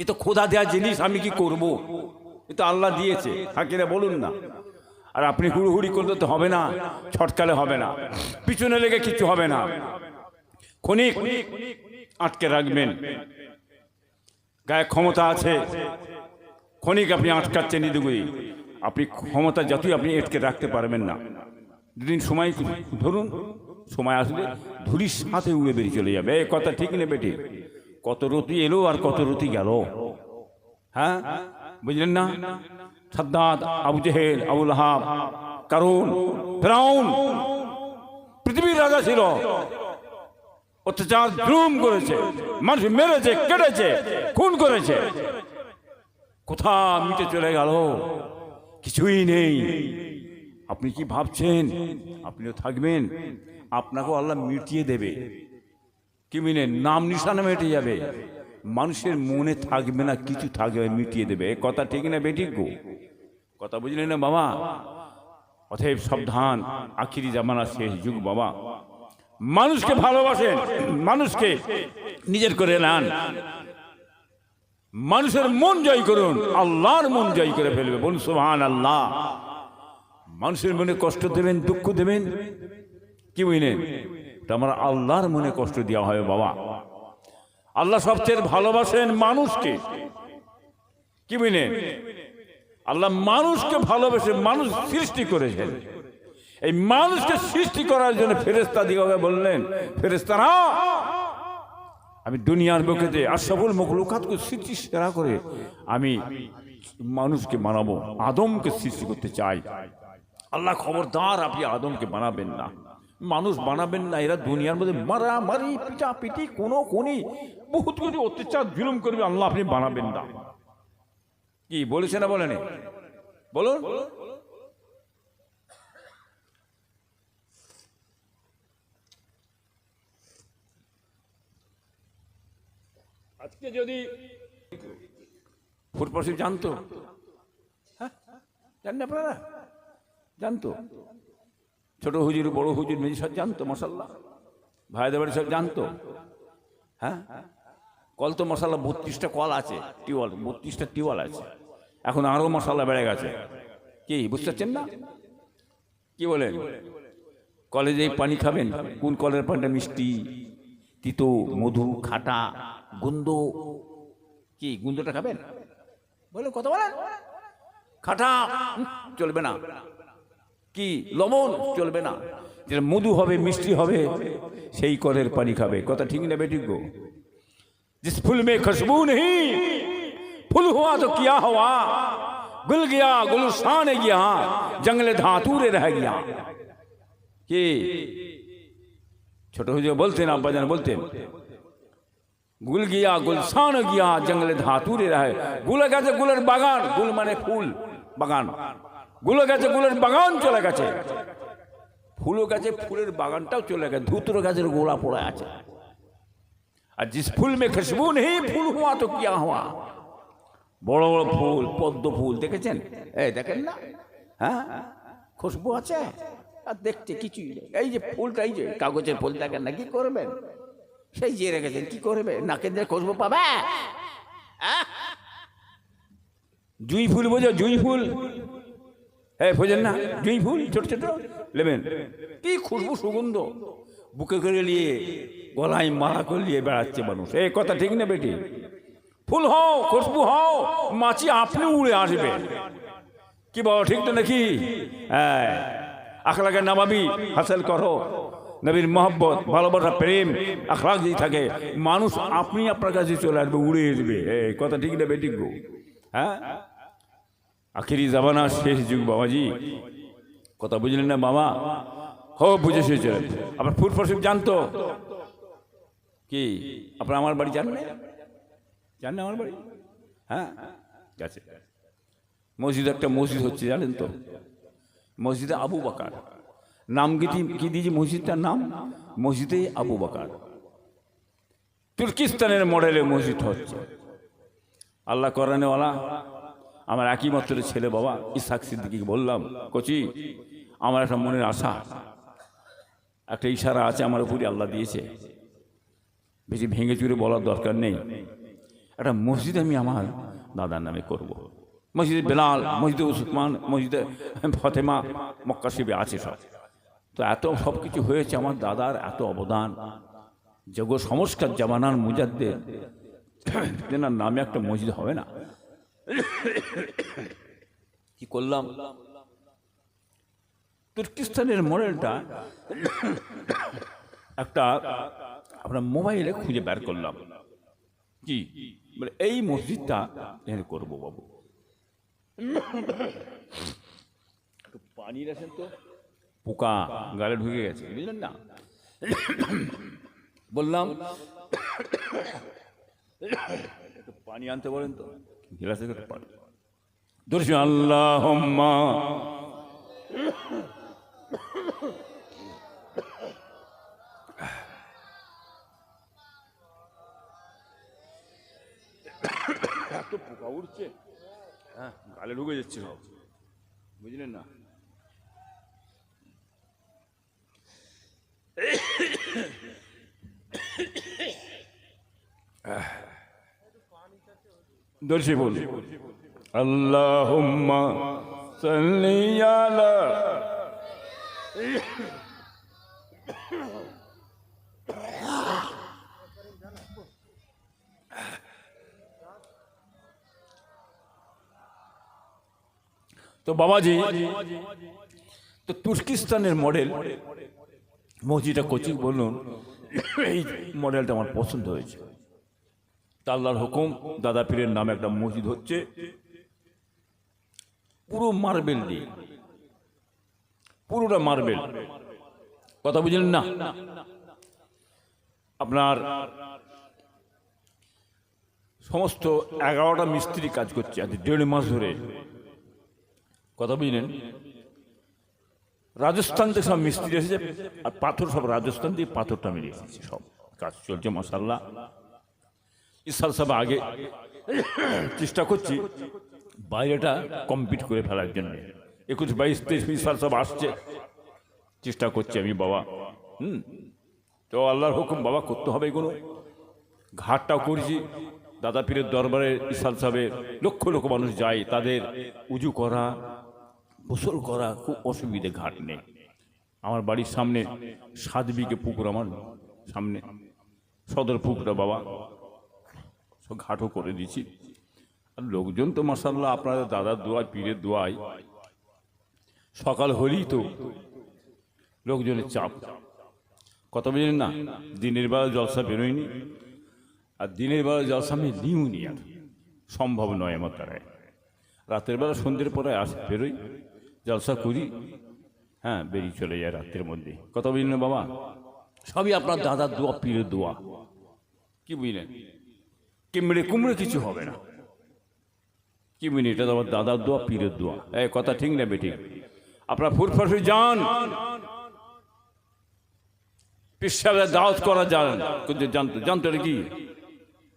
এ তো খোদা দেওয়া জিনিস, আমি কি করব? এ তো আল্লাহ দিয়েছে। হাকিরা বলুন না। আর আপনি হুড়ুহুড়ি করলে তো হবে না, ছটকালে হবে না, পিছনে লেগে কিছু হবে না। ক্ষণিক আটকে রাখবেন। গায়ে ক্ষমতা আছে। ক্ষণিক আপনি আটকাচ্ছেন ইদুগুই আপনি ক্ষমতা যতই আপনি আটকে রাখতে পারবেন না। দুদিন সময় ধরুন, সময় আসলে ধুলির সাথে উড়ে বেরিয়ে চলে যাবে। এ কথা ঠিক নেবে ঠিক। কত রতি এলো আর কত রতি গেল। হ্যাঁ? বুঝলেন না? Shaddad, Abu Jahl, Abu Lahab Qarun, Firaun, পৃথিবীর রাজা ছিল। অত্যাচার জুলুম করেছে, মানুষ মেরেছে, কেটেছে, খুন করেছে। কোথা মিটে চলে গেল? কিছুই নেই। আপনি কি ভাবছেন? আপনিও থাকবেন। আপনাকেও আল্লাহ মিটিয়ে দেবে। কি মিনে? নাম নিশানা মেটে যাবে। মানুষের মনে থাকবে না, কিছু থাকবে মিটিয়ে দেবে। কথা ঠিক না বেঠিক গো? কথা বুঝলেন না বাবা? অতএব সাবধান, আখিরি জামানা শেষ যুগ বাবা। মানুষকে ভালোবাসেন, মানুষকে নিজের করে নেন। মানুষের মন জয় করুন, আল্লাহর মন জয় করে ফেলবে। বলুন সুবহান আল্লাহ মানুষের মনে কষ্ট দেবেন, দুঃখ দেবেন? কি বুঝলেন এটা আমার আল্লাহর মনে কষ্ট দেওয়া হয় বাবা। আল্লাহ সবচেয়ে ভালোবাসেন মানুষকে। কি বুঝলেন আল্লাহ মানুষকে ভালোবেসে মানুষ সৃষ্টি করেছেন। এই মানুষকে সৃষ্টি করার জন্য ফেরেস্তা দিকে বললেন ফেরেস্তারা আমি দুনিয়ার বুকেতে আশাফুল মখলুকাতকে সৃষ্টি সেরা করে, আমি মানুষকে বানাবো আদমকে সৃষ্টি করতে চাই। আল্লাহ খবরদার আপনি আদমকে বানাবেন না। মানুষ বানাবেন না এরা দুনিয়ার মধ্যে মারা মারি পিটা পিটি কোনো কোনি বহুত কিছু অত্যাচার জুলুম করবে আল্লাহ আপনি বানাবেন না। কি বলেছে না বলেনি? বলুন। আজকে যদি ফুটপাশে জানতো? হ্যাঁ? জানেন আপনারা? জানতো? ছোট হুজুর, বড় হুজুর, মেজি সব জানতো মশাল্লা ভাইদের বাড়ি সব জানতো। হ্যাঁ? কল তো মশালা বত্রিশটা কল আছে, টিউবওয়েল, বত্রিশটা টিউবওয়েল আছে। এখন আরও মশালা বেড়ে গেছে। কি, বুঝতে পারছেন না? কি বলেন? কলেজে পানি খাবেন, কোন কলের পানিটা মিষ্টি? তিতো, মধু, খাটা, গুন্দ। কি, গুন্দটা খাবেন? বলে কত বলেন। খাটা চলবে না। কি লবণ চলবে না যেটা মধু হবে মিষ্টি হবে সেই কলের পানি খাবে কথা ঠিক না বেঠিক গো जिस फूल में खुशबू नहीं फूल हुआ तो क्या हुआ गुल गया गुलशान गया जंगल धातुरे रह गया কি ছোট হুজুর বলতেন আব্বাজান বলতেন গুল গিয়া গুলশান গিয়া জঙ্গলে ধাতুরে রাহে গুলে গেছে গুলের বাগান গুল মানে ফুল বাগান গুলে গেছে, গুলের বাগান চলে গেছে। ফুলও গেছে, ফুলের বাগানটাও চলে গেছে, ধুতরো গাছের গোড়া পড়ে আছে। আর জিস ফুল মে খুশবু নেই, ফুল হুয়া তো কিয়া হুয়া? বড় বড় ফুল, পদ্ম ফুল, দেখেছেন? এই দেখেন না? হ্যাঁ? খুশবু আছে? আর দেখতে কিছুই এই যে ফুলটা, এই যে কাগজের ফুল দেখেন না, কি করবেন? সেই যে রেখেছেন, কি করবে? নাকে দিয়ে খুশবু পাবে? আহ? জুঁই ফুল বোঝো, জুঁই ফুল। হ্যাঁ বোঝেন না, জুঁই ফুল, ছোট ছোট, নেবেন। কি খুশবু সুগন্ধ। বুকে করে নিয়ে গলায় মালা করে বেড়াচ্ছে মানুষ। এই কথা ঠিক না বেটি? ফুল হও, খুশবু হও, মাছি আপনি উড়ে আসবে। কি বলো, ঠিক তো নাকি? হ্যাঁ। আখলাকে নামাবি, হাসিল করো। নবীর মহব্বত, ভালোবাসা, প্রেম আখলাক যদি থাকে, মানুষ আপনি আপনার কাছে চলে আসবে, উড়ে আসবে। এই কথা ঠিক না বেটি গো? হ্যাঁ? আখিরি জামানা শেষ যুগ বাবাজি। কথা বুঝলেন না বাবা হো বুঝে চলে আপনার ফুড ফসল জানতো? কি? আপনার আমার বাড়ি জান জান আমার বাড়ি? হ্যাঁ? গেছে। মসজিদ একটা মসজিদ হচ্ছে, জানেন তো? মসজিদে আবু বাকার। নাম কি কি দিয়েছি মসজিদটার নাম? মসজিদে আবু বাকার। তুর্কিস্তানের মডেলে মসজিদ হচ্ছে। আল্লাহ করানেওয়ালা আমার একই মাত্র ছেলে বাবা ইসাক সিদ্দিকিকে বললাম, কচি, আমার একটা মনের আশা, একটা ইশারা আছে আমার উপরে আল্লাহ দিয়েছে। বেশি ভেঙে চুরে বলার দরকার নেই। একটা মসজিদ আমি আমার দাদার নামে করব। মসজিদে বেলাল, মসজিদে উসমান মসজিদে ফতেমা, মক্কা শিবে আছে সব। তো এত সব কিছু হয়েছে, আমার দাদার এত অবদান। যোগ সংস্কার জামানার মুজাদ্দের তেনার নামে একটা মসজিদ হবে না? কি করলাম? তুর্কিস্তানের মডেলটা একটা আমরা মোবাইলে খুঁজে বের করলাম। কি? মানে এই মসজিদটা এখানে করব বাবু। পানি রাখেন তো। পোকা গালে ঢুকে গেছে, বুঝলেন না? বললাম পানি আনতে বলেন তো। দর্শন আল্লাহ এত পোকা উঠছে হ্যাঁ গালে ঢুকে যাচ্ছে সব। বুঝলেন না? দর্শি বল আল্লাহুম্মা তো বাবাজি, তো তুর্কিস্তানের মডেল, মসজিদটা কোচিং বলুন, এই মডেলটা আমার পছন্দ হয়েছে। আল্লাহর হুকুম, দাদা পীরের নামে একটা মসজিদ হচ্ছে। পুরো মার্বেল দিয়ে। পুরোটা মার্বেল। কথা বুঝলেন না? আপনার সমস্ত এগারোটা মিস্ত্রি কাজ করছে, আজ দেড় মাস ধরে। কথা বুঝলেন? রাজস্থান থেকে সব মিস্ত্রি এসেছে, আর পাথর সব রাজস্থান দিয়ে পাথরটা মেরে এসেছে সব কাজ চলছে মশাল্লাহ ইসাল সব আগে চেষ্টা করছি বাইরেটা কমপ্লিট করে ফেলার জন্য। একুশ বাইশ, তেইশ সাল সব আসছে। চেষ্টা করছি আমি বাবা। হুম? তো আল্লাহর হুকুম বাবা করতে হবে এগুলো। ঘাটটাও করেছি। দাদা পীরের দরবারে ইসাল সাহেবের লক্ষ লক্ষ মানুষ যায়। তাদের উজু করা, গোসল করা খুব অসুবিধে ঘাট নেই। আমার বাড়ির সামনে সাত বিঘে পুকুর আমার সামনে। সদর পুকুরটা বাবা। ঘাটও করে দিয়েছি। আর লোকজন তো মাসাল্লাহ আপনাদের দাদার দোয়ায়, পীরের দোয়ায়। সকাল হলেই তো লোকজনের চাপ। কথা বুঝলেন না? দিনের বেলা জলসা বেরোয়নি। আর দিনের বেলা জলসা আমি নিও নি আর। সম্ভব নয় আমার দ্বারায়। রাতের বেলা সন্ধ্যের পরে আসে, বেরোই, জলসা করি। হ্যাঁ বেরিয়ে চলে যায় রাত্রের মধ্যে। কত বুঝলেন বাবা? সবই আপনার দাদার দোয়া, পীরের দোয়া। কি বুঝলেন? কিমড়ে কুমড়ে কিছু হবে না। কি বুঝলেন এটা তো আমার দাদার দোয়া, পীরের দোয়া। এই কথা ঠিক না বেঠিক? আপনার ফুরফাসে যান। পিসাবের দাওয়াত করা যান। কিন্তু জানতো জানতো এটা কি?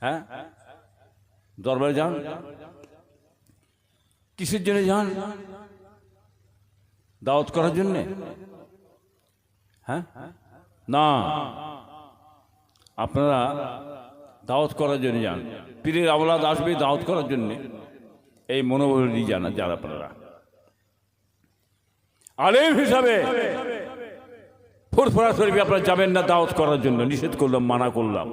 হ্যাঁ? দরবারে যান? কিসের জন্য যান? দাওয়াত করার জন্যে? হ্যাঁ? না। আপনারা দাওয়াত করার জন্য যান। পীরের আওলাদ আসবে দাওয়াত করার জন্যে। এই মনোবল নিয়ে যান যারা আপনারা। আলেম হিসাবে ফুরফুরা শরীফে আপনারা যাবেন না দাওয়াত করার জন্য। নিষেধ করলাম, মানা করলাম।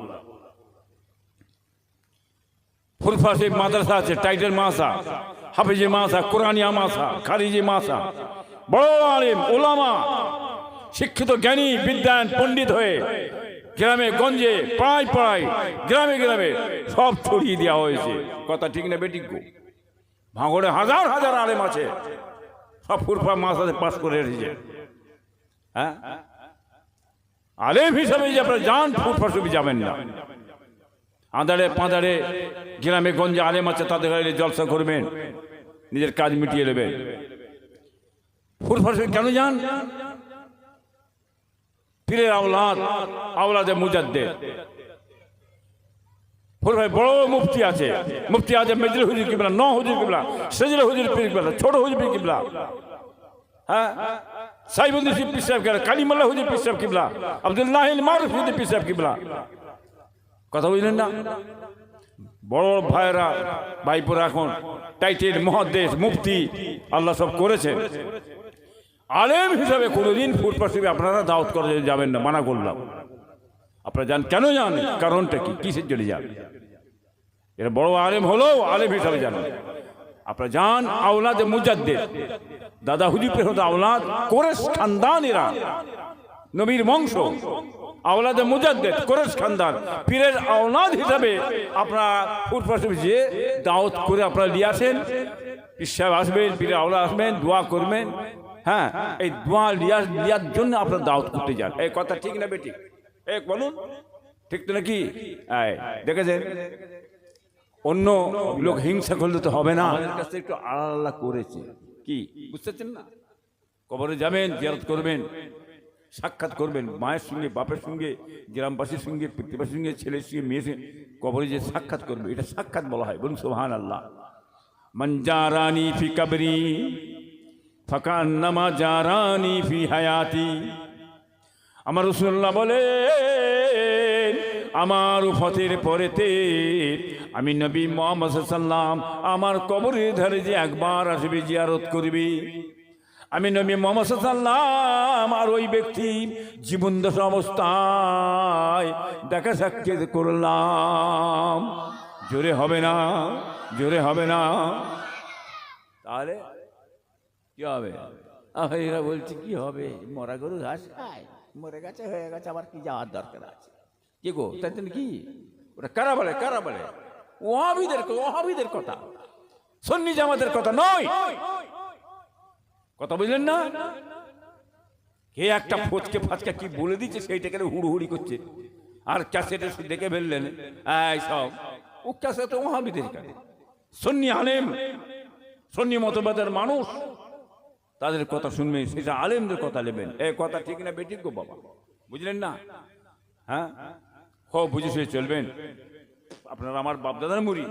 ফুরফা শরীফ মাদ্রাসা আছে, টাইটেল মাসা হাফিজে মাসা কোরআনিয়া মাসা খারিজি মাসা বড় আলিম, ওলামা, শিক্ষিত জ্ঞানী, বিদ্যান, পণ্ডিত হয়ে গ্রামে, গঞ্জে পাড়ায় পাড়ায় গ্রামে গ্রামে সব ছড়িয়ে দেওয়া হয়েছে। কথা ঠিক না বেটিক ভাঙড়ে হাজার হাজার আলেম আছে। সব ফুরফা মাসাতে পাস করে এসেছে। হ্যাঁ? আলেম হিসাবে যে আপনারা যান ফুরফা শরীফ যাবেন না। আঁদাড়ে পাঁদাড়ে গ্রামে, গঞ্জে আলেম আছে, তাদের গাড়ি জলসা করবেন। নিজের কাজ মিটিয়ে নেবেন। ফুরফা কেন যান? পীরের আওলাদ, আওলাদে মুজাদ্দে ফুরফায় বড় মুফতি আছে। মুফতি আছে মেজর হুজুর কিবলা ন হুজুর কিবলা সেজল হুজুর পীর কিবলা, ছোট হুজুর পীর কিবলা। হ্যাঁ? সাইবুদ্দিন পীর সাহেব কিবলা, কালিমাল্লাহ হুজুর পীর সাহেব কিবলা, আব্দুল্লাহ মারুফ হুজুর পীর সাহেব কিবলা। কথা বুঝলেন না? বড় ভাইরা, ভাইপোরা এখন টাইটেল মহাদেশ মুফতি, আল্লাহ সব করেছেন। আলেম হিসাবে কোনোদিন ফুটপাশে আপনারা দাওয়াত করে যাবেন না, মানা করলাম। আপনারা যান কেন যান কারণটা কি? কিসের জন্য যান এরা বড় আলেম হলেও আলেম হিসাবে জানেন আপনারা যান আওলাদ মুজাদ্দের দাদা হুজুর পেহদ আওলাদ, কোরেশ খানদান এরা। নবীর বংশ। আওলাদে মুজাদ্দেদ, কোরেশ খানদান। পীরের আওলাদ হিসাবে আপনারা ফুটপাশে যে দাওয়াত করে আপনারা নিয়ে আসেন। পিসাব আসবেন, পীরের আওলাদ আসবেন, দোয়া করবেন। হ্যাঁ এই দোয়া লিয়ার লিয়ার জন্য আপনার দাওয়াত করতে যান। এই কথা ঠিক না বেটি এক বলুন ঠিক তো নাকি? দেখেছেন? অন্য লোক হিংসা করলে তো হবে না। আমাদের কাছে একটু আলাদা করেছে। কি? বুঝতে পারছেন না? কবরে যাবেন জিয়ারত করবেন সাক্ষাৎ করবেন। মায়ের সঙ্গে বাপের সঙ্গে গ্রামবাসীর সঙ্গে প্রতিবাসীর সঙ্গে ছেলের সঙ্গে মেয়ের সঙ্গে কবরে যে সাক্ষাৎ করবে এটা সাক্ষাৎ বলা হয়। বলুন সোহান আল্লাহ মঞ্জারানি ফি কবরি ফাকান্নামা জারানি ফি হায়াতি। আমার রসুল্লাহ বলে আমার উফতের পরেতে আমি নবী মোহাম্মদ সাল্লাম আমার কবরের ধারে যে একবার আসবে জিয়ারত করবি। আমি নবী মোহাম্মদ সাল্লাম আর ওই ব্যক্তি জীবন দশা অবস্থায় দেখা সাক্ষাৎ করলাম। জোরে হবে না, জোরে হবে না। তাহলে কি হবে? আহ, এরা বলছে কি হবে? মরা গরু ঘাস খায়। মরে গেছে হয়ে গেছে আবার কি যাওয়ার দরকার আছে? কি গো? তাই কি? ওটা কারা বলে কারা বলে? ওহাবিদের ওহাবিদের কথা। সন্নি জামাতের কথা নয়। কথা বুঝলেন না? কে একটা ফচকে ফাচকা কি বলে দিচ্ছে সেইটাকে হুড়ুহুড়ি করছে? আর ক্যাসেটে দেখে ফেললেন। এই সব। ও ক্যাসেট ওহাবিদের কাছে সন্নি আলেম। সন্নি মতবাদের মানুষ। তাদের কথা শুনবেন সেটা আলেমদের কথা নেবেন। এ কথা ঠিক না বেঠিক গো বাবা? বুঝলেন না? হ্যাঁ? হো, বুঝে শুয়ে চলবেন। আপনারা আমার বাপদাদার মুড়ি।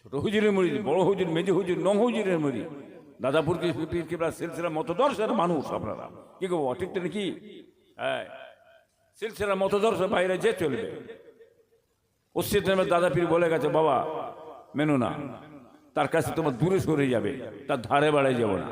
ছোট হুজুরের মুড়ি, বড় হুজুর, মেজে হুজুর নং হুজুরের মুড়ি। দাদাপুর কি পীর কিবলা সিলসিলা মতদর্শের মানুষ আপনারা? কি গো বাবা ঠিক নাকি? হ্যাঁ সিলসিলা মতদর্শের বাইরে যে চলবে। পশ্চিম দাদা পীর বলে গেছে, বাবা, মেনু না। তার কাছে তোমার দূরে সরে যাবে তার ধারে বাড়ায় যাব না।